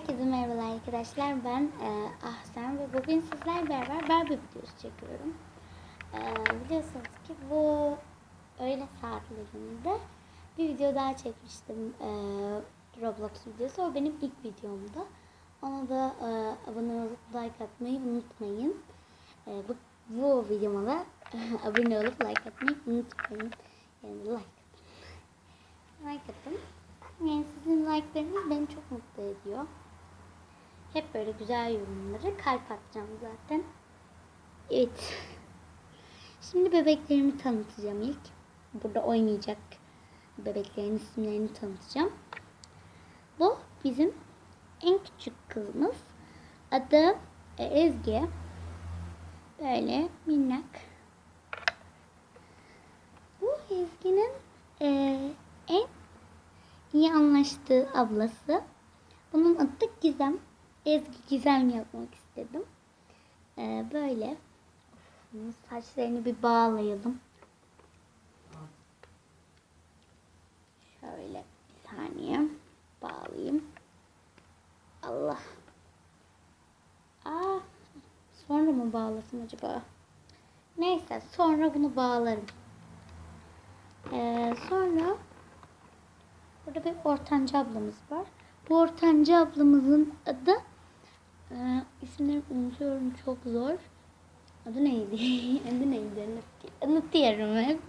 Herkese merhabalar arkadaşlar. Ben e, Ahsen ve bugün sizlerle beraber Barbie videosu çekiyorum. E, biliyorsunuz ki bu öğle saatlerinde bir video daha çekmiştim. E, Roblox videosu. O benim ilk videomdu. Ona da e, abone olup like atmayı unutmayın. E, bu, bu videoma da abone olup like atmayı unutmayın. Yani like. Like atın. Yani sizin like'larınız beni çok mutlu ediyor. Hep böyle güzel yorumları kalp atacağım zaten. Evet. Şimdi bebeklerimi tanıtacağım ilk. Burada oynayacak bebeklerin isimlerini tanıtacağım. Bu bizim en küçük kızımız. Adı e, Ezgi. Böyle minnak. Bu Ezgi'nin e, en iyi anlaştığı ablası. Bunun adı Gizem. Ezgi Gizem yapmak istedim. Ee, böyle. Saçlarını bir bağlayalım. Şöyle bir saniye bağlayayım. Allah. Aa, sonra mı bağlasın acaba? Neyse sonra bunu bağlarım. Ee, sonra Burada bir ortanca ablamız var. Bu ortanca ablamızın adı e, isimleri unutuyorum çok zor. Adı neydi? adı neydi? Unut- Unutuyorum hep.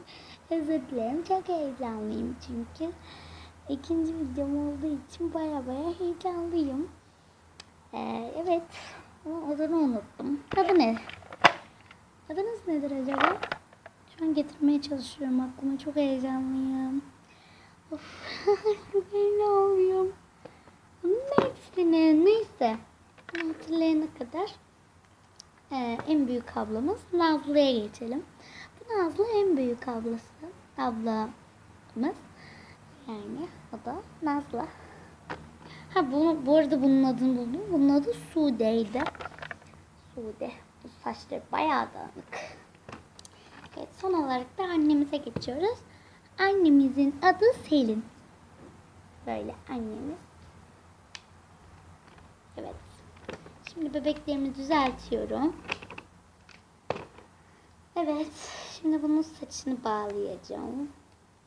Özür dilerim. Çok heyecanlıyım çünkü. ikinci videom olduğu için baya baya heyecanlıyım. Ee, evet. Ama adını unuttum. Adı ne? Adınız nedir acaba? Şu an getirmeye çalışıyorum aklıma. Çok heyecanlıyım. Of, çok heyecanlıyım. Neyse, neyse. Bunu hatırlayana kadar e, en büyük ablamız Nazlı'ya geçelim. Bu Nazlı en büyük ablası. Ablamız. Yani o da Nazlı. Ha bu, bu arada bunun adını buldum. Bunun adı Sude'ydi. Sude. Bu saçları bayağı dağınık. Evet son olarak da annemize geçiyoruz. Annemizin adı Selin. Böyle annemiz. Evet. Şimdi bebeklerimi düzeltiyorum. Evet. Şimdi bunun saçını bağlayacağım.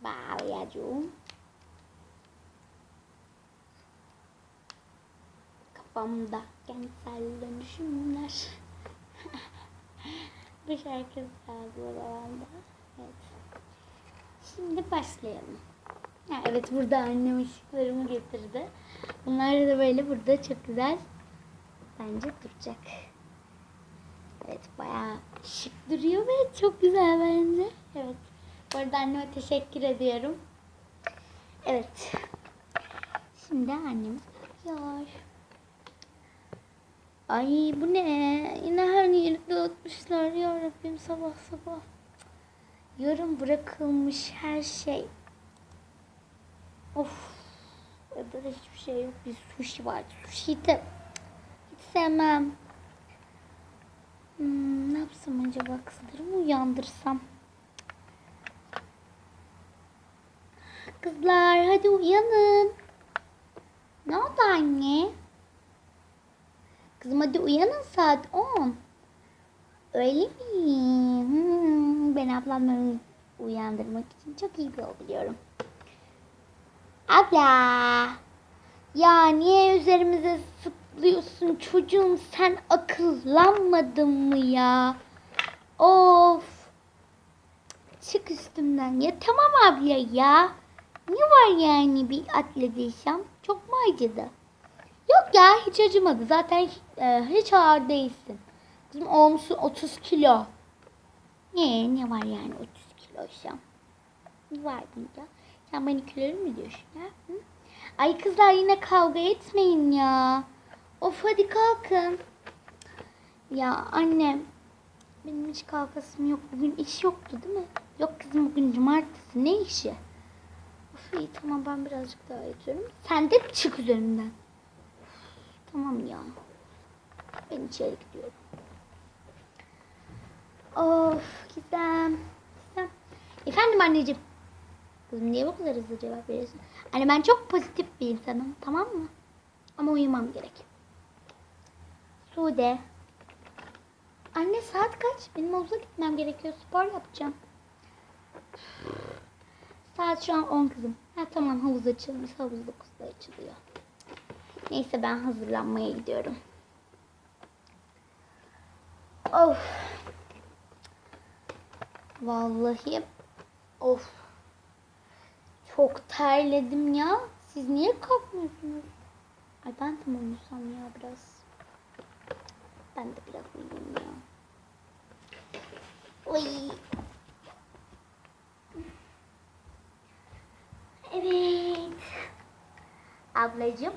Bağlayacağım. Kafamda kentsel dönüşümler. Bu şarkı yazdı anda. Evet. Şimdi başlayalım. Evet burada annem ışıklarımı getirdi. Bunlar da böyle burada çok güzel bence duracak. Evet bayağı şık duruyor ve çok güzel bence. Evet. Bu arada anneme teşekkür ediyorum. Evet. Şimdi annemiz yapıyor. Ay bu ne? Yine her yeri dağıtmışlar ya Rabbim sabah sabah. Yarım bırakılmış her şey. Of. Burada da hiçbir şey yok. Bir sushi var. Sushi de hiç sevmem. Hmm, ne yapsam acaba kızlarımı uyandırsam? Kızlar hadi uyanın. Ne oldu anne? Kızım hadi uyanın saat 10. Öyle mi? Hmm, ben ablamları uyandırmak için çok iyi bir yol biliyorum. Abla! Ya niye üzerimize sıplıyorsun çocuğum? Sen akıllanmadın mı ya? Of! Çık üstümden. Ya tamam abla ya. Ne var yani bir atlediysem? Çok mu acıdı? Yok ya hiç acımadı. Zaten e, hiç ağır değilsin. Kızım olmuşsun 30 kilo. Ne? Ne var yani 30 kiloysam? Ne var bunda? Sen kilolu mu diyorsun ya? Hı? Ay kızlar yine kavga etmeyin ya. Of hadi kalkın. Ya annem. Benim hiç kalkasım yok. Bugün iş yoktu değil mi? Yok kızım bugün cumartesi. Ne işi? Of iyi tamam ben birazcık daha yatıyorum. Sen de çık üzerimden. Tamam ya. Ben içeri gidiyorum. Of Gizem. Gizem. Efendim anneciğim. Niye bu kadar hızlı cevap veriyorsun? Anne ben çok pozitif bir insanım tamam mı? Ama uyumam gerek. Sude. Anne saat kaç? Benim havuza gitmem gerekiyor. Spor yapacağım. Saat şu an 10 kızım. Ha tamam havuz açılmış. Havuz 9'da açılıyor. Neyse ben hazırlanmaya gidiyorum. Of. Vallahi of. Çok terledim ya. Siz niye kalkmıyorsunuz? Ay ben de mi uyusam ya biraz? Ben de biraz uyuyayım ya. Oy. Evet. Ablacığım.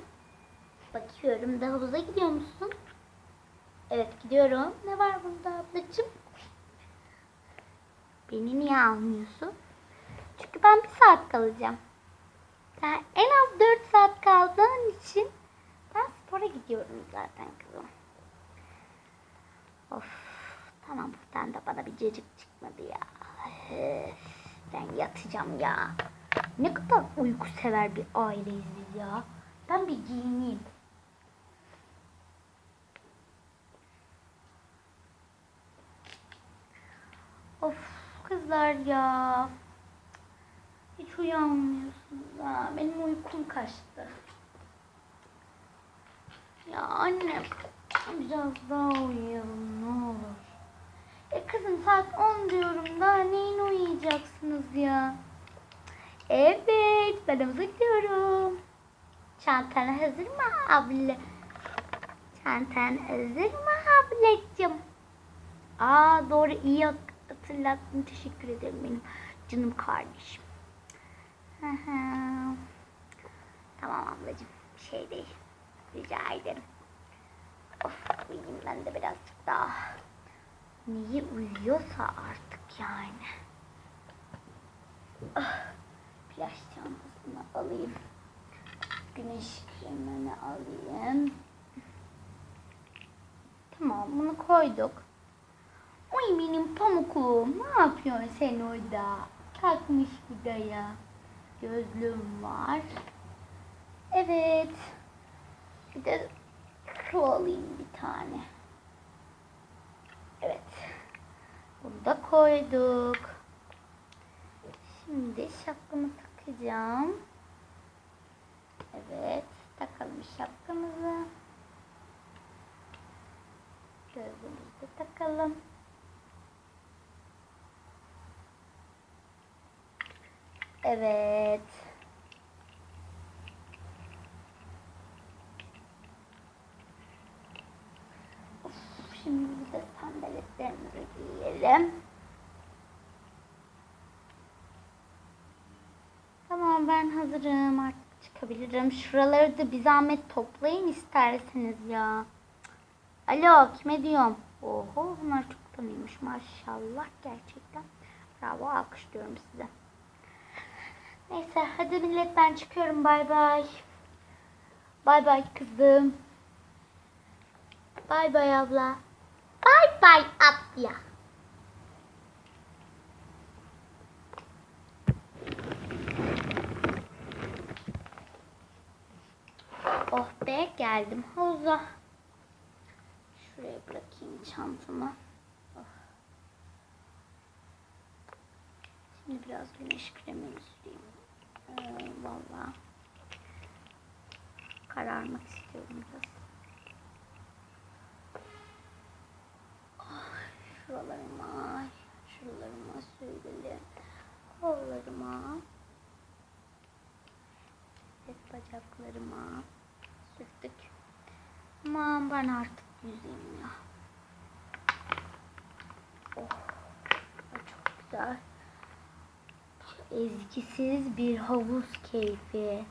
Bakıyorum da havuza gidiyor musun? Evet gidiyorum. Ne var bunda ablacığım? Beni niye almıyorsun? Çünkü ben bir saat kalacağım. Sen en az 4 saat kaldığın için ben spora gidiyorum zaten kızım. Of tamam buradan da bana bir cacık çıkmadı ya. Ben yatacağım ya. Ne kadar uyku sever bir aileyiz biz ya. Ben bir giyineyim. Of kızlar ya. Hiç uyanmıyorsunuz ha. Benim uykum kaçtı. Ya anne biraz daha uyuyalım ne olur. E kızım saat 10 diyorum daha neyin uyuyacaksınız ya? Evet ben gidiyorum. Çantan hazır mı abla? Çantan hazır mı ablacığım? Aa doğru iyi hatırlattın. Teşekkür ederim benim canım kardeşim. Tamam ablacığım. Bir şey değil. Rica ederim. Of uyuyayım ben de birazcık daha. Niye uyuyorsa artık yani. Ah, plaj çantasını alayım. Güneş kremini alayım. Tamam bunu koyduk. Oy benim pamukluğum. Ne yapıyorsun sen orada? Kalkmış buraya. Gözlüğüm var. Evet. Bir de su alayım bir tane. Evet. Bunu da koyduk. Şimdi şapkamı takacağım. Evet. Takalım şapkamızı. Gözlüğümüzü takalım. Evet. Of, şimdi de sandaletlerimizi giyelim. Tamam ben hazırım artık çıkabilirim. Şuraları da bir zahmet toplayın isterseniz ya. Alo kime diyorum? Oho bunlar çok tanıymış maşallah gerçekten. Bravo alkışlıyorum size. Neyse hadi millet ben çıkıyorum bay bay. Bay bay kızım. Bay bay abla. Bay bay abla. Oh be geldim havuza. Şuraya bırakayım çantamı. Oh. Şimdi biraz güneş kremini süreyim. Ee, Valla kararmak istiyorum biraz. Ay, şuralarıma, şuralarıma sürelim. Kollarıma. Evet, bacaklarıma sürdük. Aman ben artık yüzeyim ya. Oh, çok güzel. Ezgisiz bir havuz keyfi.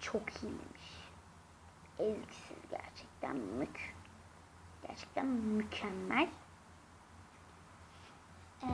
Çok iyiymiş. Ezgisiz gerçekten mük. Gerçekten mükemmel. Ee,